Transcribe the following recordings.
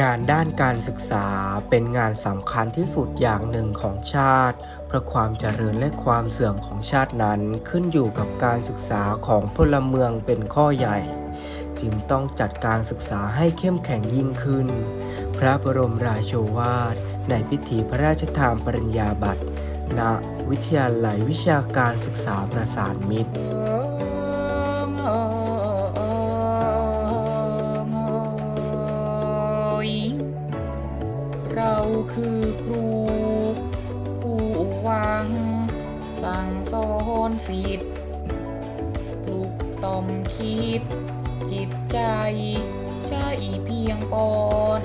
งานด้านการศึกษาเป็นงานสำคัญที่สุดอย่างหนึ่งของชาติ เพราะความเจริญและความเสื่อมของชาตินั้นขึ้นอยู่กับการศึกษาของพลเมืองเป็นข้อใหญ่ จึงต้องจัดการศึกษาให้เข้มแข็งยิ่งขึ้น พระบรมราโชวาท ในพิธีพระราชทานปริญญาบัตรณวิทยาลัยวิชาการศึกษาประสานมิตร คือครูผู้หวัง สั่งสอนสิทธิ์ปลุกต่อมคิด จิตใจ ใช่เพียงปอน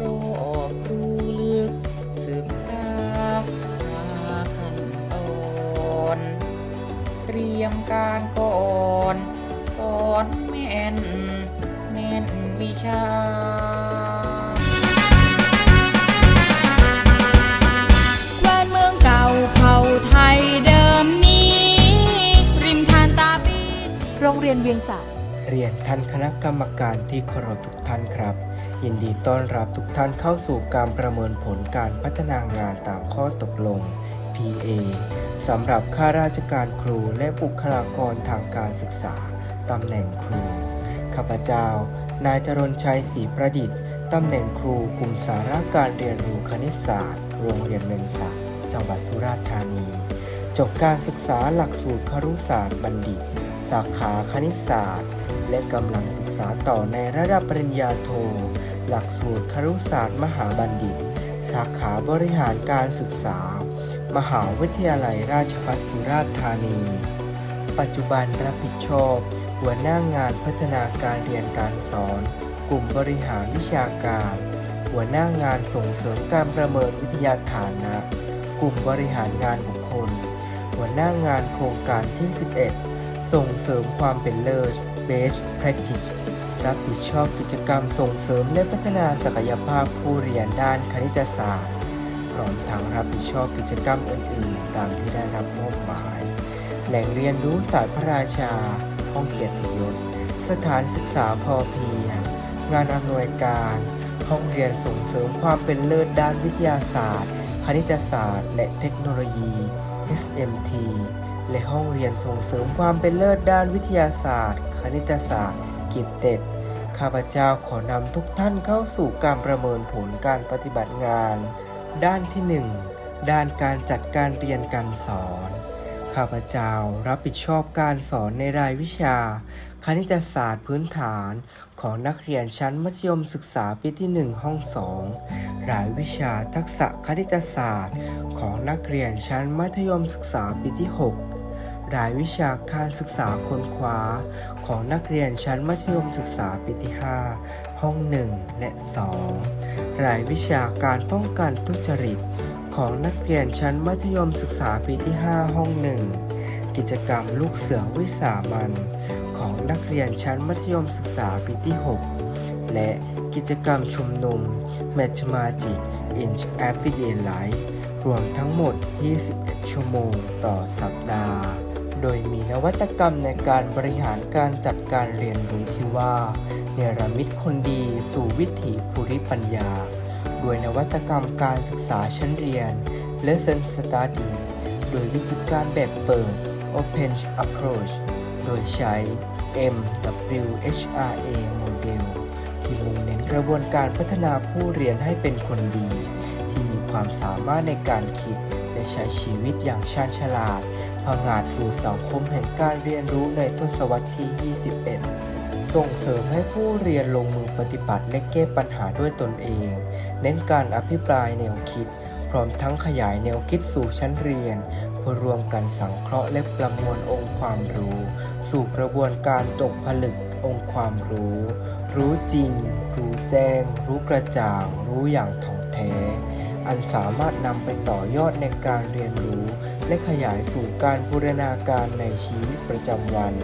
รอบรู้ลึก ศึกษาหาขั้นตอน เตรียมการก่อน สอนแม่น แม่นวิชา รงเรียนเวียงสาเรียนท่านคณะกรรมการที่เคารพทุกท่านครับ ยินดีต้อนรับทุกท่านเข้าสู่การประเมินผลการพัฒนางานตามข้อตกลง PA สำหรับข้าราชการครูและบุคลากรทางการศึกษาตำแหน่งครู ข้าพเจ้า นายจรนชัยศรีประดิษฐ์ตำแหน่งครูกลุ่มสาระการเรียนรู้คณิตศาสตร์ โรงเรียนเวียงสาจังหวัดสุราษฎร์ธานี จบการศึกษาหลักสูตรครุศาสตร์บัณฑิต สาขาคณิตศาสตร์ และกำลังศึกษาต่อในระดับปริญญาโท หลักสูตรครุศาสตร์มหาบัณฑิต สาขาบริหารการศึกษา มหาวิทยาลัยราชภัฏสุราษฎร์ธานี ปัจจุบันรับผิดชอบ หัวหน้างานพัฒนาการเรียนการสอน กลุ่มบริหารวิชาการ หัวหน้างานส่งเสริมการประเมินวิทยาฐานะ กลุ่มบริหารงานบุคคล หัวหน้างานโครงการที่ 11 ส่งเสริมความเป็นเลิศ Best Practice รับผิดชอบกิจกรรมส่งเสริมและพัฒนาศักยภาพผู้เรียนด้านคณิตศาสตร์ พร้อมทั้งรับผิดชอบกิจกรรมอื่น ๆ ตามที่ได้รับมอบหมาย แหล่งเรียนรู้ศาสตร์พระราชา ห้องเกียรติยศ สถานศึกษาพอเพียง งานอำนวยการ ห้องเรียนส่งเสริมความเป็นเลิศด้านวิทยาศาสตร์ คณิตศาสตร์ และเทคโนโลยี SMT และห้องเรียนส่งเสริมความเป็นเลิศด้านวิทยาศาสตร์ คณิตศาสตร์ กิจเต็ดข้าพเจ้าขอนำทุกท่านเข้าสู่การประเมินผลการปฏิบัติงาน ด้านที่ 1 ด้านการจัดการเรียนการสอน ข้าพเจ้ารับผิดชอบการสอนในรายวิชา คณิตศาสตร์พื้นฐานของนักเรียนชั้นมัธยมศึกษาปีที่ 1 ห้อง 2 รายวิชาทักษะคณิตศาสตร์ ของนักเรียนชั้นมัธยมศึกษาปีที่ 6 รายวิชาการศึกษาค้นคว้า ของนักเรียนชั้นมัธยมศึกษาปีที่ 5 ห้อง 1 และ2รายวิชาการป้องกันทุจริต ของนักเรียนชั้นมัธยมศึกษาปีที่ 5 ห้อง 1 กิจกรรมลูกเสือวิสามันของนักเรียนชั้นมัธยมศึกษาปีที่ 6 และกิจกรรมชุมนุม Mathematics in Affiliate Life รวมทั้งหมด 21 ชั่วโมงต่อสัปดาห์ โดยมีนวัตกรรมในการบริหารการจัดการเรียนรู้ที่ว่า เนรมิตคนดีสู่วิถีภูริปัญญาด้วยนวัตกรรมการศึกษาชั้นเรียน Lesson Study โดยวิธีการแบบเปิด Open Approach โดยใช้ MWHRA โมเดลที่มุ่งเน้นกระบวนการพัฒนาผู้เรียนให้เป็นคนดี ที่มีความสามารถในการคิดและใช้ชีวิตอย่างชาญฉลาด ผงาดสู่สังคมแห่งการเรียนรู้ในทศวรรษที่ 21 ส่งเสริมให้ผู้เรียนลงมือปฏิบัติและแก้ปัญหาด้วยตนเอง เน้นการอภิปรายแนวคิด พร้อมทั้งขยายแนวคิดสู่ชั้นเรียน เพื่อรวมกันสังเคราะห์และประมวลองค์ความรู้ สู่กระบวนการตกผลึกองค์ความรู้ รู้จริง รู้แจ้ง รู้กระจ่าง รู้อย่างถ่องแท้ อันสามารถนำไปต่อยอดในการเรียนรู้ และขยายสู่การบูรณาการในชีวิตประจำวัน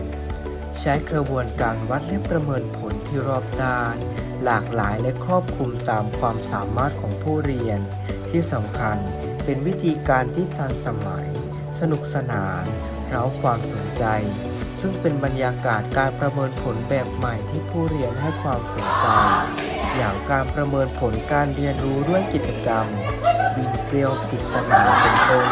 ใช้กระบวนการวัดและประเมินผลที่รอบด้าน หลากหลายและครอบคลุมตามความสามารถของผู้เรียน ที่สำคัญเป็นวิธีการที่ทันสมัย สนุกสนาน เร้าความสนใจ ซึ่งเป็นบรรยากาศการประเมินผลแบบใหม่ที่ผู้เรียนให้ความสนใจ อย่างการประเมินผลการเรียนรู้ด้วยกิจกรรม บินเกลียวปริศนาเป็นต้น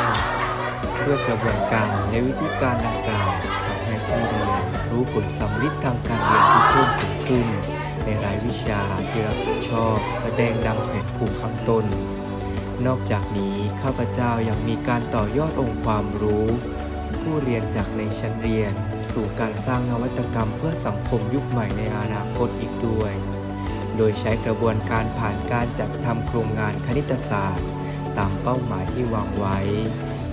ด้วยกระบวนการและวิธีการดังกล่าวทำให้ผู้เรียนรู้ผลสำลิดทางการเรียนที่เพิ่มสูงขึ้น ในรายวิชาที่รับผิดชอบ แสดงดังแผนภูมิข้างต้น นอกจากนี้ข้าพเจ้ายังมีการต่อยอดองค์ความรู้ ผู้เรียนจากในชั้นเรียน สู่การสร้างนวัตกรรมเพื่อสังคมยุคใหม่ในอนาคตอีกด้วย โดยใช้กระบวนการผ่านการจัดทำโครงงานคณิตศาสตร์ ตามเป้าหมายที่วางไว้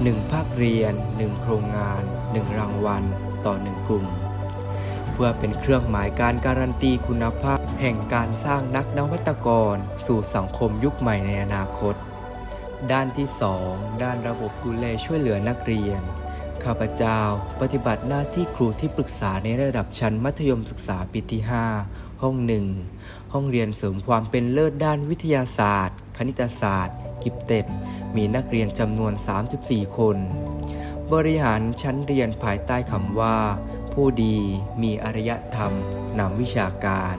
1 ภาคเรียน 1 โครงงาน 1 รางวัล ต่อ 1 กลุ่ม เพื่อเป็นเครื่องหมายการการันตีคุณภาพ แห่งการสร้างนักนวัตกร สู่สังคมยุคใหม่ในอนาคต ด้านที่ 2 ด้านระบบดูแลช่วยเหลือนักเรียน ข้าพเจ้าปฏิบัติหน้าที่ครูที่ปรึกษาในระดับชั้นมัธยมศึกษาปีที่ 5 ห้องหนึ่งห้องเรียนเสริมความเป็นเลิศด้านวิทยาศาสตร์ คณิตศาสตร์ กิฟเต็ด มีนักเรียนจำนวน 34 คน บริหารชั้นเรียนภายใต้คำว่า ผู้ดีมีอารยธรรมนำวิชาการ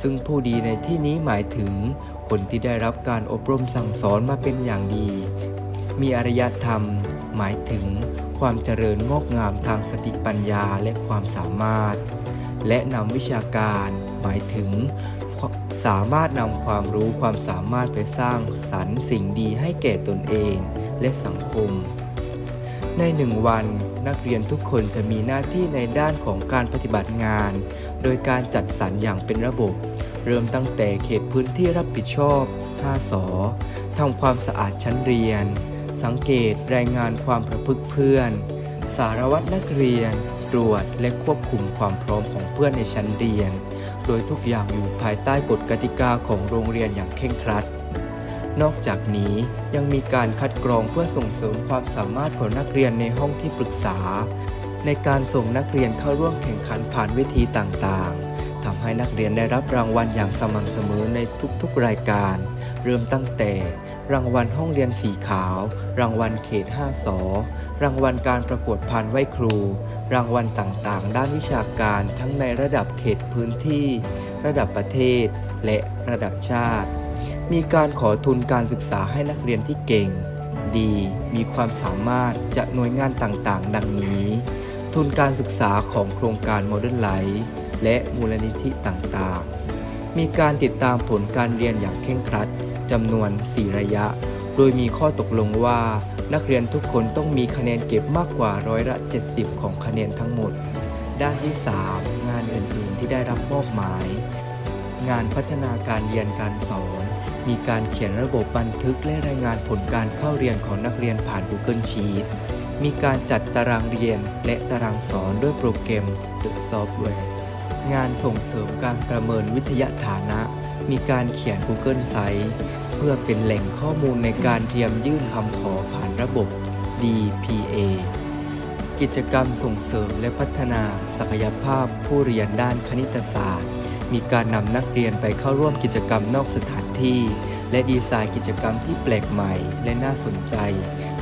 ซึ่งผู้ดีในที่นี้หมายถึง คนที่ได้รับการอบรมสั่งสอนมาเป็นอย่างดี มีอารยธรรม หมายถึง ความเจริญงอกงามทางสติปัญญาและความสามารถ และนำวิชาการ หมายถึง สามารถนำความรู้ความสามารถไปสร้างสรรค์สิ่งดีให้แก่ตนเองและสังคม ในหนึ่งวันนักเรียนทุกคนจะมีหน้าที่ในด้านของการปฏิบัติงาน โดยการจัดสรรอย่างเป็นระบบ เริ่มตั้งแต่เขตพื้นที่รับผิดชอบ 5 สอทำความสะอาดชั้นเรียน สังเกตรายงานความประพฤติเพื่อน สารวัตรนักเรียน ตรวจและควบคุมความพร้อมของเพื่อนในชั้นเรียน โดยทุกอย่างอยู่ภายใต้กฎกติกาของโรงเรียนอย่างเคร่งครัด นอกจากนี้ยังมีการคัดกรองเพื่อส่งเสริมความสามารถของนักเรียนในห้องที่ปรึกษา ในการส่งนักเรียนเข้าร่วมแข่งขันผ่านเวทีต่างๆทำให้นักเรียนได้รับรางวัลอย่างสม่ำเสมอในทุกๆรายการ เริ่มตั้งแต่ รางวัลห้องเรียนสีขาว รางวัลเขต 5สอรางวัลการประกวดพานไหวครู รางวัลต่างๆ ด้านวิชาการทั้งในระดับเขตพื้นที่ ระดับประเทศ และระดับชาติ มีการขอทุนการศึกษาให้นักเรียนที่เก่ง ดี มีความสามารถจากหน่วยงานต่างๆ ดังนี้ ทุนการศึกษาของโครงการ Modern Life และมูลนิธิต่างๆ มีการติดตามผลการเรียนอย่างเคร่งครัดจำนวน 4 ระยะ โดยมีข้อตกลงว่า นักเรียนทุกคนต้องมีคะแนนเก็บมากกว่าร้อยละ 70 ของคะแนนทั้งหมด ด้านที่ 3 งานอื่นๆที่ได้รับมอบหมาย งานพัฒนาการเรียนการสอน มีการเขียนระบบบันทึกและรายงานผลการเข้าเรียนของนักเรียนผ่าน Google Sheet มีการจัดตารางเรียนและตารางสอนด้วยโปรแกรม The Software งานส่งเสริมการประเมินวิทยาฐานะ มีการเขียน Google Site เพื่อเป็นแหล่งข้อมูลในการเตรียมยื่นคำขอผ่านระบบ DPA กิจกรรมส่งเสริมและพัฒนาศักยภาพผู้เรียนด้านคณิตศาสตร์ มีการนำนักเรียนไปเข้าร่วมกิจกรรมนอกสถานที่ และดีไซน์กิจกรรมที่แปลกใหม่และน่าสนใจ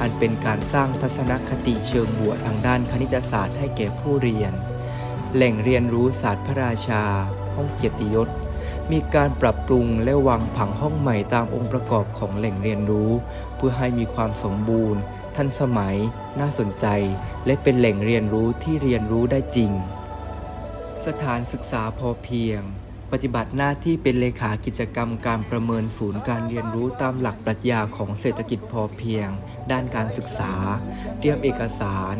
อันเป็นการสร้างทัศนคติเชิงบวกทางด้านคณิตศาสตร์ให้แก่ผู้เรียน แหล่งเรียนรู้ศาสตร์พระราชา ห้องเกียรติยศ มีการปรับปรุงและวางผังห้องใหม่ตามองค์ประกอบของแหล่งเรียนรู้ เพื่อให้มีความสมบูรณ์ ทันสมัย น่าสนใจ และเป็นแหล่งเรียนรู้ที่เรียนรู้ได้จริง สถานศึกษาพอเพียง ปฏิบัติหน้าที่เป็นเลขากิจกรรมการประเมินศูนย์การเรียนรู้ตามหลักปรัชญาของเศรษฐกิจพอเพียง ด้านการศึกษา เตรียมเอกสาร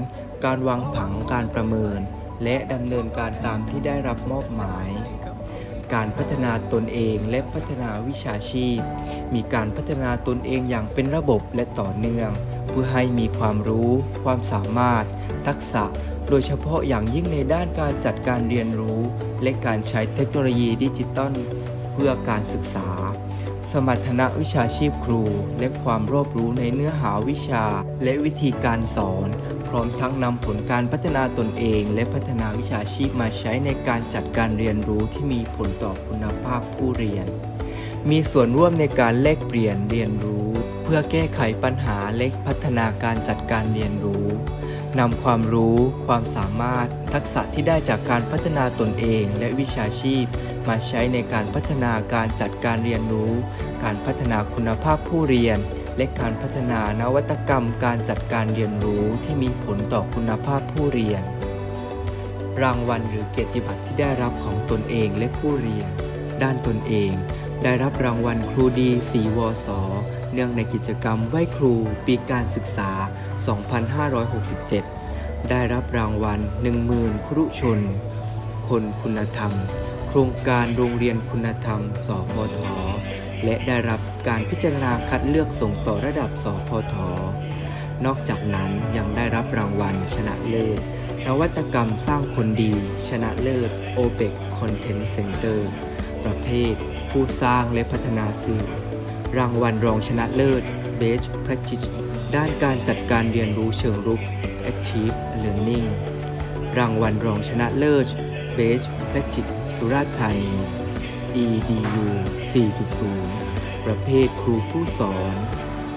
การวางผังการประเมิน และดำเนินการตามที่ได้รับมอบหมาย การพัฒนาตนเองและพัฒนาวิชาชีพ มีการพัฒนาตนเองอย่างเป็นระบบและต่อเนื่อง เพื่อให้มีความรู้ ความสามารถ ทักษะ โดยเฉพาะอย่างยิ่งในด้านการจัดการเรียนรู้ และการใช้เทคโนโลยีดิจิตอลเพื่อการศึกษา สมรรถนะวิชาชีพครู และความรอบรู้ในเนื้อหาวิชา และวิธีการสอน ร้อมทั้งนำผลการพัฒนาตนเอง และพัฒนาวิชาชีพมาใช้ในการจัดการเรียนรู้ที่มีผลต่อคุณภาพผู้เรียน มีส่วนร่วมในการแลกเปลี่ยนเรียนรู้ เพื่อแก้ไขปัญหาและพัฒนาการจัดการเรียนรู้นำความรู้ ความสามารถ ทักษะที่ได้จากการพัฒนาตนเองและวิชาชีพ มาใช้ในการพัฒนาการจัดการเรียนรู้ การพัฒนาคุณภาพผู้เรียน และการพัฒนานวัตกรรมการจัดการเรียนรู้ที่มีผลต่อคุณภาพผู้เรียน รางวัลหรือเกียรติบัตรที่ได้รับของตนเองและผู้เรียน ด้านตนเอง ได้รับรางวัลครูดีสีวสเนื่องในกิจกรรมไหว้ครูปีการศึกษา 2567 ได้รับรางวัล 10,000 ครุชน คนคุณธรรม โครงการโรงเรียนคุณธรรม สพท และได้รับการพิจารณาคัดเลือกส่งต่อระดับ สพท นอกจากนั้นยังได้รับรางวัลชนะเลิศ นวัตกรรมสร้างคนดี ชนะเลิศ OPEC Content Center ประเภท ผู้สร้างและพัฒนาสื่อ รางวัลรองชนะเลิศ Best Practice ด้านการจัดการเรียนรู้เชิงรุก Active Learning รางวัลรองชนะเลิศ Best Practice สุราษฎร์ธานี EDU 4.0 ประเภทครูผู้สอน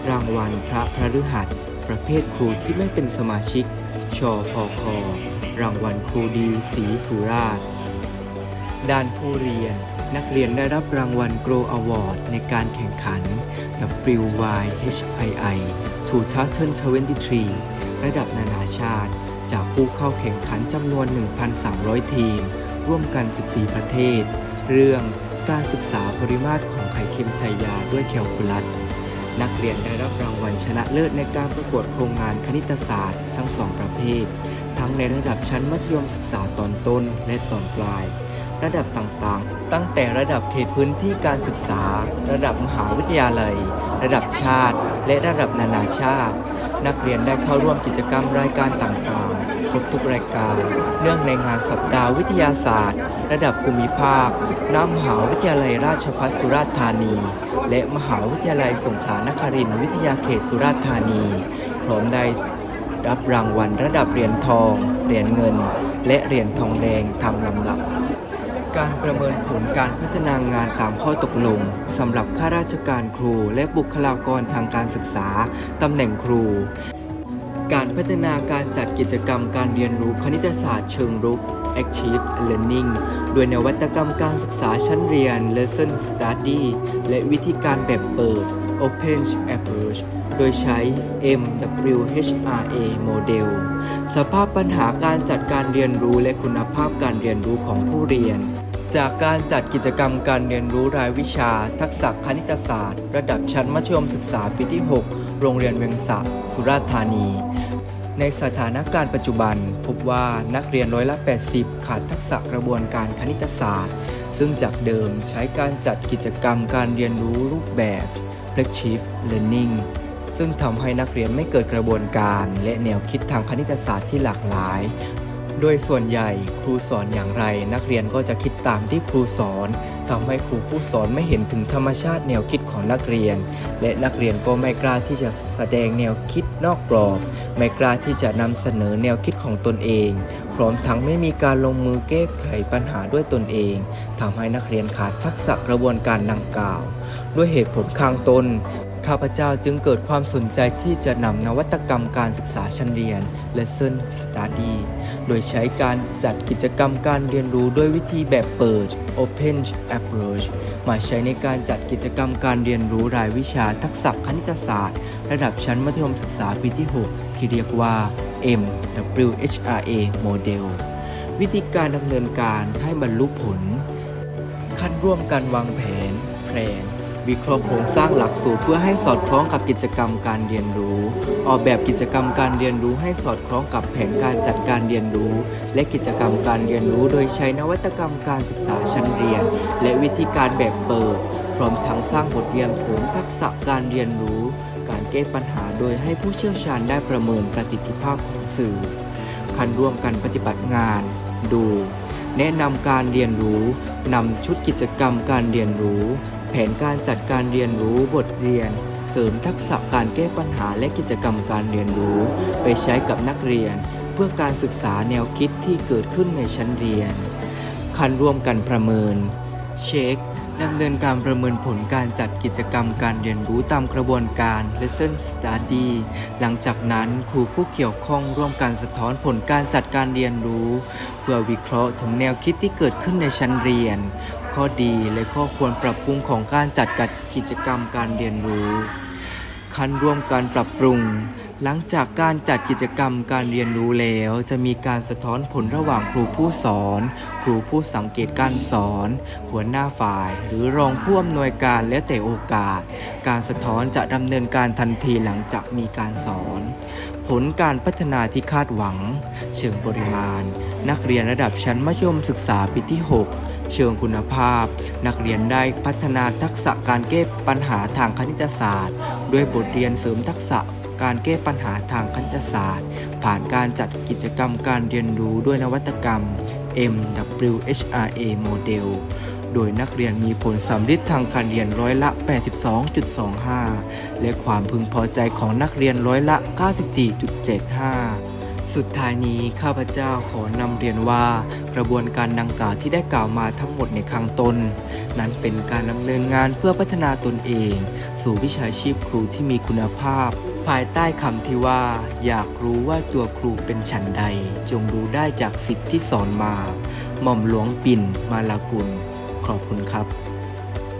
รางวัลพระพระฤหัส ประเภทครูที่ไม่เป็นสมาชิก ชพค รางวัลครูดีศรีสุราษฎร์ด้านผู้เรียนนักเรียนได้รับรางวัล Grow Award ในการแข่งขัน WYHII 2023 ระดับนานาชาติ จากผู้เข้าแข่งขันจำนวน 1,300 ทีม ร่วมกัน 14 ประเทศ เรื่อง การศึกษาปริมาตรของไข่เค็มชัยยาด้วยแคลคูลัส นักเรียนได้รับรางวัลชนะเลิศในการประกวดโครงงานคณิตศาสตร์ทั้งสองประเภท ทั้งในระดับชั้นมัธยมศึกษาตอนต้นและตอนปลาย ระดับต่างๆ ตั้งแต่ระดับเขตพื้นที่การศึกษา ระดับมหาวิทยาลัย ระดับชาติ และระดับนานาชาติ นักเรียนได้เข้าร่วมกิจกรรมรายการต่างๆ บทุกรายการ เนื่องในงานสัปดาห์วิทยาศาสตร์ ระดับภูมิภาคณมหาวิทยาลัยราชภัฏสุราษฎร์ธานี และมหาวิทยาลัยสงขลานครินทร์วิทยาเขตสุราษฎร์ธานี พร้อมได้รับรางวัลระดับเหรียญทอง เหรียญเงิน และเหรียญทองแดงทำลำดับ การประเมินผลการพัฒนางานตามข้อตกลงสำหรับข้าราชการครูและบุคลากรทางการศึกษาตำแหน่งครู พัฒนาการจัดกิจกรรมการเรียนรู้คณิตศาสตร์เชิงรุก Active Learning โดยนวัตกรรมการศึกษาชั้นเรียน Lesson Study และวิธีการแบบเปิด Open Approach โดยใช้ MWHRA Model สภาพปัญหาการจัดการเรียนรู้และคุณภาพการเรียนรู้ของผู้เรียน จากการจัดกิจกรรมการเรียนรู้รายวิชา ทักษะคณิตศาสตร์ ระดับชั้นมัธยมศึกษาปีที่ 6 โรงเรียนเวียงสะสุราษฎร์ธานี ในสถานการณ์ปัจจุบัน พบว่านักเรียนร้อยละ 80 ขาดทักษะกระบวนการคณิตศาสตร์ ซึ่งจากเดิมใช้การจัดกิจกรรมการเรียนรู้รูปแบบ Flexive Learning ซึ่งทำให้นักเรียนไม่เกิดกระบวนการ และแนวคิดทางคณิตศาสตร์ที่หลากหลาย โดยส่วนใหญ่ครูสอนอย่างไร นักเรียนก็จะคิดตามที่ครูสอนทำให้ครูผู้สอนไม่เห็นถึงธรรมชาติแนวคิดของนักเรียน และนักเรียนก็ไม่กล้าที่จะแสดงแนวคิด นอกกรอบ ไม่กล้าที่จะนำเสนอแนวคิดของตนเอง พร้อมทั้งไม่มีการลงมือแก้ไขปัญหาด้วยตนเองทำให้นักเรียนขาดทักษะกระบวนการดังกล่าว ด้วยเหตุผลข้างต้นข้าพเจ้าจึงเกิดความสนใจที่จะนำนวัตกรรมการศึกษาชั้นเรียน Lesson Study โดยใช้การจัดกิจกรรมการเรียนรู้ด้วยวิธีแบบเปิด Open Approach มาใช้ในการจัดกิจกรรมการเรียนรู้รายวิชาทักษะคณิตศาสตร์ ระดับชั้นมัธยมศึกษาปีที่ 6 ที่เรียกว่า MWHRA Model วิธีการดำเนินการให้บรรลุผล ขั้นร่วมกันวางแผน แผน วิเคราะห์โครงสร้างหลักสูตรเพื่อให้สอดคล้องกับกิจกรรมการเรียนรู้ ออกแบบกิจกรรมการเรียนรู้ให้สอดคล้องกับแผนการจัดการเรียนรู้ และกิจกรรมการเรียนรู้ โดยใช้นวัตกรรมการศึกษาชั้นเรียน และวิธีการแบบเปิด พร้อมทั้งสร้างบทเรียนเสริมทักษะการเรียนรู้ การแก้ปัญหาโดยให้ผู้เชี่ยวชาญได้ประเมินประสิทธิภาพของสื่อคันร่วมกันปฏิบัติงาน ดู แนะนำการเรียนรู้นำชุดกิจกรรมการเรียนรู้ นการจัดการเรียนรู้บทเรียน เสริมทักษะการแก้ปัญหาและกิจกรรมการเรียนรู้ ไปใช้กับนักเรียน เพื่อการศึกษาแนวคิดที่เกิดขึ้นในชั้นเรียน คันร่วมกันประเมิน เช็คดำเนินการประเมินผลการจัดกิจกรรมการเรียนรู้ตามกระบวนการ Lesson Study หลังจากนั้นครูผู้เกี่ยวข้องร่วมกันสะท้อนผลการจัดการเรียนรู้ เพื่อวิเคราะห์ถึงแนวคิดที่เกิดขึ้นในชั้นเรียน ข้อดีและข้อควรปรับปรุงของการจัดการกิจกรรมการเรียนรู้ ขั้นร่วมการปรับปรุง หลังจากการจัดกิจกรรมการเรียนรู้แล้ว จะมีการสะท้อนผลระหว่างครูผู้สอน ครูผู้สังเกตการสอน หัวหน้าฝ่าย หรือรองผู้อำนวยการแล้วแต่โอกาส การสะท้อนจะดำเนินการทันทีหลังจากมีการสอนผลการพัฒนาที่คาดหวัง เชิงปริมาณ นักเรียนระดับชั้นมัธยมศึกษาปีที่ 6 เชิงคุณภาพ นักเรียนได้พัฒนาทักษะการแก้ปัญหาทางคณิตศาสตร์ ด้วยบทเรียนเสริมทักษะการแก้ปัญหาทางคณิตศาสตร์ ผ่านการจัดกิจกรรมการเรียนรู้ด้วยนวัตกรรม MWHRA โมเดลโดยนักเรียนมีผลสำลิดทางการเรียนร้อยละ 82.25 และความพึงพอใจของนักเรียนร้อยละ 94.75 สุดท้ายนี้ข้าพเจ้าขอนำเรียนว่ากระบวนการดังกล่าวที่ได้กล่าวมาทั้งหมดในข้งต้น นั้นเป็นการดำเนินงานเพื่อพัฒนาตนเอง สู่วิชาชีพครูที่มีคุณภาพ ภายใต้คำที่ว่า อยากรู้ว่าตัวครูเป็นฉันใด จงรู้ได้จากสิทธิ์ที่สอนมา หม่อมหลวงปิ่นมาลากุล ขอบคุณครับ